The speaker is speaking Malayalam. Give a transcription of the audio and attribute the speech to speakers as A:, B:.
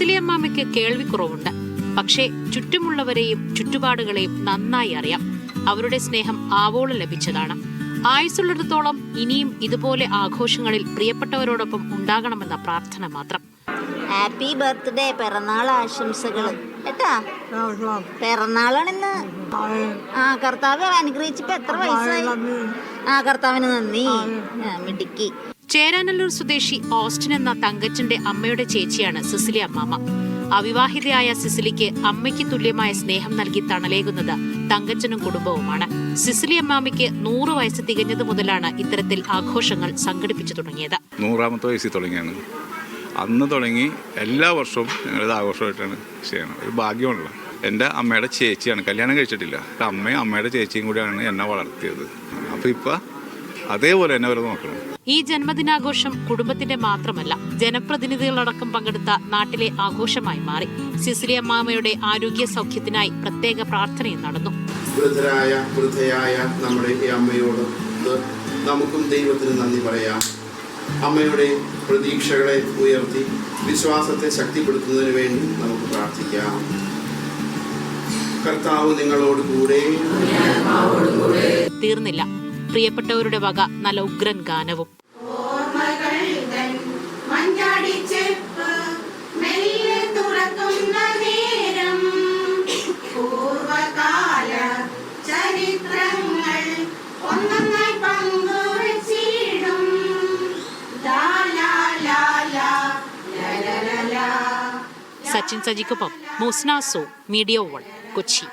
A: അമ്മയ്ക്ക് കേൾവിക്കുറവുണ്ട്. പക്ഷേ ചുറ്റുമുള്ളവരെയും ചുറ്റുപാടുകളെയും നന്നായി അറിയാം. അവരുടെ സ്നേഹം ആവോളം ലഭിച്ചതാണ്. ആയുസുള്ളിടത്തോളം ഇനിയും ഇതുപോലെ ആഘോഷങ്ങളിൽ പ്രിയപ്പെട്ടവരോടൊപ്പം ഉണ്ടാകണമെന്ന പ്രാർത്ഥന മാത്രം.
B: ഹാപ്പി ബർത്ത്ഡേ പിറന്നാൾ ആശംസകൾ കേട്ടാ? പിറന്നാളാണിന്ന്. ആ കർത്താവ് അനുഗ്രഹിച്ചപ്പോ എത്ര വയസ്സായി? ആ കർത്താവിന് നന്ദി. മിടുക്കി.
A: ചേരാനല്ലൂർ സ്വദേശി ഓസ്റ്റിൻ എന്ന തങ്കച്ചന്റെ അമ്മയുടെ ചേച്ചിയാണ് സിസിലി അമ്മാമ്മ. അവിവാഹിതയായ സിസിലിക്ക് അമ്മയ്ക്ക് തുല്യമായ സ്നേഹം നൽകി തണലേകുന്നത് തങ്കച്ചനും കുടുംബവുമാണ്. സിസിലി അമ്മാമ്മയ്ക്ക് നൂറ് വയസ്സ് തികഞ്ഞത് മുതലാണ് ഇത്തരത്തിൽ ആഘോഷങ്ങൾ സംഘടിപ്പിച്ചു തുടങ്ങിയത്.
C: നൂറാമത്തെ വയസ്സിൽ തുടങ്ങിയാണ്. അന്ന് തുടങ്ങി എല്ലാ വർഷവും ഞങ്ങളിത് ആഘോഷമായിട്ടാണ് ചെയ്യണം ഒരു ഭാഗ്യമുള്ള എന്റെ അമ്മയുടെ ചേച്ചിയാണ്. കല്യാണം കഴിച്ചിട്ടില്ല. അമ്മയും അമ്മയുടെ ചേച്ചിയും കൂടിയാണ് എന്നെ വളർത്തിയത്. അപ്പോൾ ഇപ്പം അതേപോലെ തന്നെ അവരെ നോക്കണം.
A: ഈ ജന്മദിനാഘോഷം കുടുംബത്തിന്റെ മാത്രമല്ല ജനപ്രതിനിധികളടക്കം പങ്കെടുത്ത നാട്ടിലെ ആഘോഷമായി മാറി. സിസിലി അമ്മാമയുടെ ആരോഗ്യ സൗഖ്യത്തിനായി പ്രത്യേക പ്രാർത്ഥനയും നടന്നു.
D: വൃദ്ധരായ വൃദ്ധയായ നമ്മുടെ ഈ അമ്മയോട് നമുക്കും ദൈവത്തിന് നന്ദി പറയാം. അമ്മയുടെ പ്രതീക്ഷകളെ ഉയർത്തി വിശ്വാസത്തെ ശക്തിപ്പെടുത്തുന്നതിന് വേണ്ടി നമുക്ക് പ്രാർത്ഥിക്കാം. കർത്താവ് നിങ്ങളോട് കൂടെ.
A: തീർന്നില്ല. പ്രിയപ്പെട്ടവരുടെ വക നല്ല ഉഗ്രൻ ഗാനവും. സച്ചിൻ സജിക്കൊപ്പം മൂസ്നാസോ മീഡിയ വൺ കൊച്ചി.